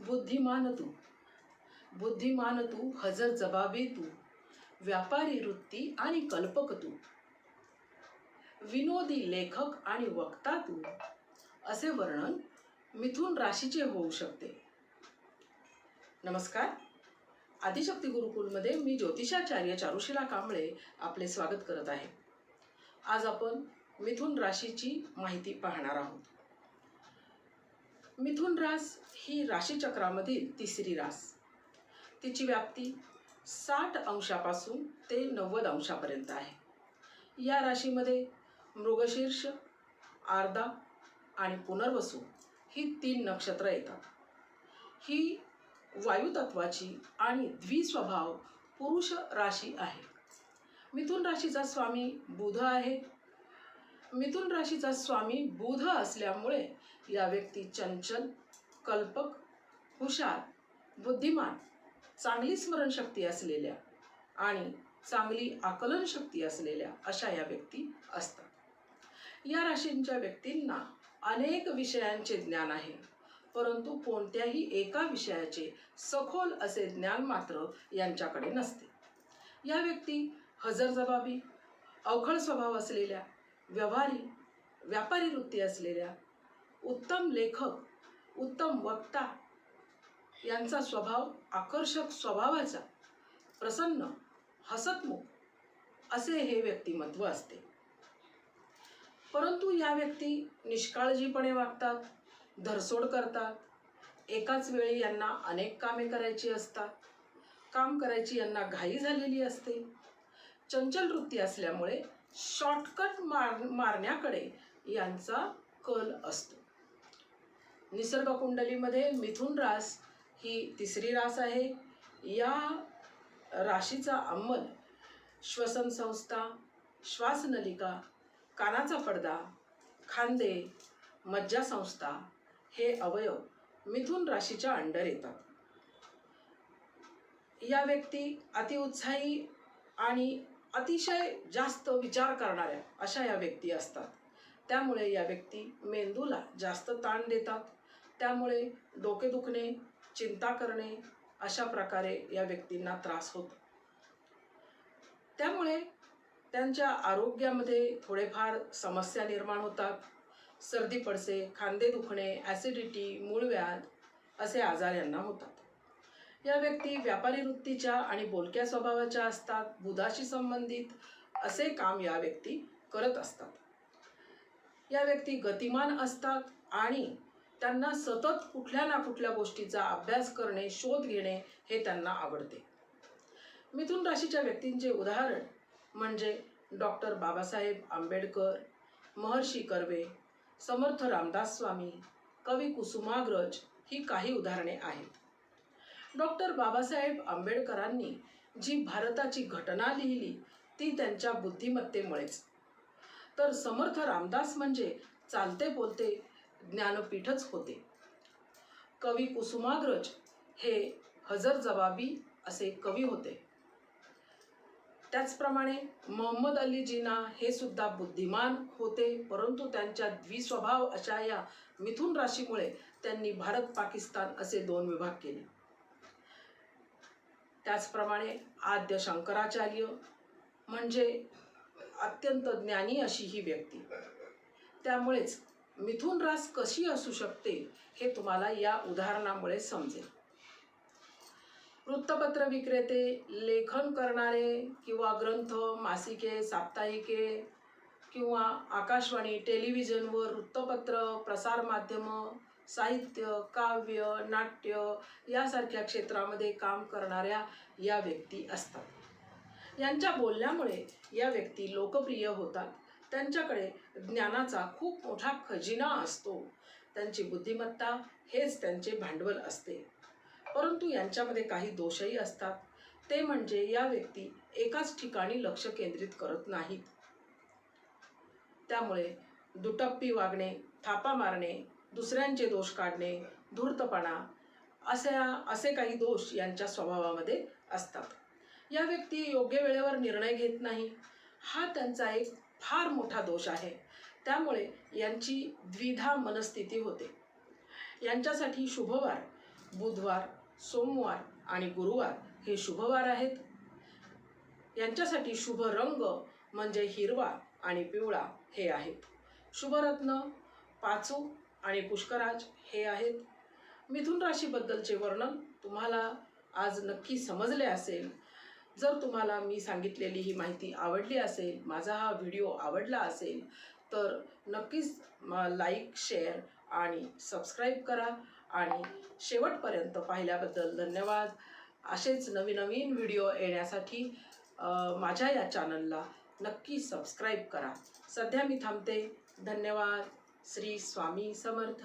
बुद्धिमान तू. बुद्धिमान तू हजर जबाबी तू. व्यापारी वृत्ती आणि कल्पक तू. विनोदी लेखक आणि वक्ता तू. असे वर्णन मिथुन राशीचे होऊ शकते. नमस्कार. आदिशक्ती गुरुकुलमध्ये मी ज्योतिषाचार्य चारुशिला कांबळे आपले स्वागत करत आहे. आज आपण मिथुन राशीची माहिती पाहणार आहोत. मिथुन रास ही राशीचक्रामधील तिसरी रास. तिची व्याप्ती साठ अंशापासून ते नव्वद अंशापर्यंत आहे. या राशीमध्ये मृगशीर्ष आर्दा आणि पुनर्वसू ही तीन नक्षत्र येतात. ही वायुतत्वाची आणि द्विस्वभाव पुरुष राशी आहे. मिथुन राशीचा स्वामी बुध आहे. मिथुन राशीचा स्वामी बुध असल्यामुळे या व्यक्ती चंचल कल्पक हुशार बुद्धिमान चांगली स्मरणशक्ती असलेल्या आणि चांगली आकलन शक्ती असलेल्या अशा या व्यक्ती असतात. या राशींच्या व्यक्तींना अनेक विषयांचे ज्ञान आहे परंतु कोणत्याही एका विषयाचे सखोल असे ज्ञान मात्र यांच्याकडे नसते. या व्यक्ती हजरजबाबी अवखळ स्वभाव असलेल्या व्यवहारी व्यापारी वृत्ती असलेल्या उत्तम लेखक उत्तम वक्ता यांचा स्वभाव आकर्षक स्वभावाचा प्रसन्न हसतमुख असे हे व्यक्तिमत्व असते. परंतु या व्यक्ती निष्काळजीपणे वागतात धरसोड करतात. एकाच वेळी यांना अनेक कामे करायची असतात. काम करायची यांना घाई झालेली असते. चंचल वृत्ती असल्यामुळे शॉर्टकट मार मारण्याकडे यांचा कल असतो. निसर्ग कुंडलीमध्ये मिथुन रास ही तिसरी रास आहे. या राशीचा अंमल श्वसन संस्था श्वासनलिका कानाचा पडदा खांदे मज्जासंस्था हे अवयव मिथुन राशीच्या अंडर येतात. या व्यक्ती अतिउत्साही आणि अतिशय जास्त विचार करणाऱ्या अशा या व्यक्ती असतात. त्यामुळे या व्यक्ती मेंदूला जास्त ताण देतात. त्यामुळे डोके दुखणे चिंता करणे अशा प्रकारे या व्यक्तींना त्रास होतो. त्यामुळे त्यांच्या आरोग्यामध्ये थोडेफार समस्या निर्माण होतात. सर्दी पडसे खांदे दुखणे ॲसिडिटी मूळव्याध असे आजार यांना होतात. या व्यक्ती व्यापारी वृत्तीच्या आणि बोलक्या स्वभावाच्या असतात बुधाशी संबंधित असे काम या व्यक्ती करत असतात. या व्यक्ती गतिमान असतात आणि त्यांना सतत कुठल्या ना कुठल्या गोष्टीचा अभ्यास करणे शोध घेणे हे त्यांना आवडते. मिथुन राशीच्या व्यक्तींचे उदाहरण म्हणजे डॉक्टर बाबासाहेब आंबेडकर महर्षी कर्वे समर्थ रामदास स्वामी कवी कुसुमाग्रज ही काही उदाहरणे आहेत. डॉक्टर बाबासाहेब आंबेडकरांनी जी भारताची घटना लिहिली ती त्यांच्या बुद्धिमत्तेमुळेच. तर समर्थ रामदास म्हणजे चालते बोलते ज्ञानपीठच होते. कवी कुसुमाग्रज हे हजर जबाबी असे कवी होते. त्याचप्रमाणे मोहम्मद अली जिना हे सुद्धा बुद्धिमान होते परंतु त्यांच्या द्विस्वभाव अशा या मिथुन राशीमुळे त्यांनी भारत पाकिस्तान असे दोन विभाग केले. त्याचप्रमाणे आद्य शंकराचार्य म्हणजे अत्यंत ज्ञानी अशी ही व्यक्ती. त्यामुळेच मिथुन रास कशी असू शकते हे तुम्हाला या उदाहरणामुळे समजेल. वृत्तपत्र विक्रेते लेखन करणारे किंवा ग्रंथ मासिके साप्ताहिके किंवा आकाशवाणी टेलिव्हिजनवर वृत्तपत्र प्रसारमाध्यमं साहित्य काव्य नाट्य यासारख्या क्षेत्रामध्ये काम करणाऱ्या या व्यक्ती असतात. यांच्या बोलण्यामुळे या व्यक्ती लोकप्रिय होतात. त्यांच्याकडे ज्ञानाचा खूप मोठा खजिना असतो. त्यांची बुद्धिमत्ता हेच त्यांचे भांडवल असते. परंतु यांच्यामध्ये काही दोषही असतात. ते म्हणजे या व्यक्ती एकाच ठिकाणी लक्ष केंद्रित करत नाहीत. त्यामुळे दुटप्पी वागणे थापा मारणे दुसऱ्यांचे दोष काढणे धूर्तपणा अशा असे काही दोष यांच्या स्वभावामध्ये असतात. या व्यक्ती योग्य वेळेवर निर्णय घेत नाही. हा त्यांचा एक फार मोठा दोष आहे. त्यामुळे यांची द्विधा मनस्थिती होते. यांच्यासाठी शुभवार बुधवार सोमवार आणि गुरुवार हे शुभवार आहेत. यांच्यासाठी शुभ रंग म्हणजे हिरवा आणि पिवळा हे आहेत. शुभरत्न पाचू आणि पुष्कराज हे आहेत. मिथुन राशीबद्दलचे वर्णन तुम्हाला आज नक्की समजले असेल. जर तुम्हाला मी सांगितलेली ही माहिती आवडली असेल माझा हा व्हिडिओ आवडला असेल तर नक्कीच लाईक शेअर आणि सबस्क्राईब करा. आणि शेवटपर्यंत पाहिल्याबद्दल धन्यवाद. असेच नवीन नवीन व्हिडिओ येण्यासाठी माझ्या या चॅनलला नक्की सबस्क्राईब करा. सध्या मी थांबते. धन्यवाद. श्री स्वामी समर्थ.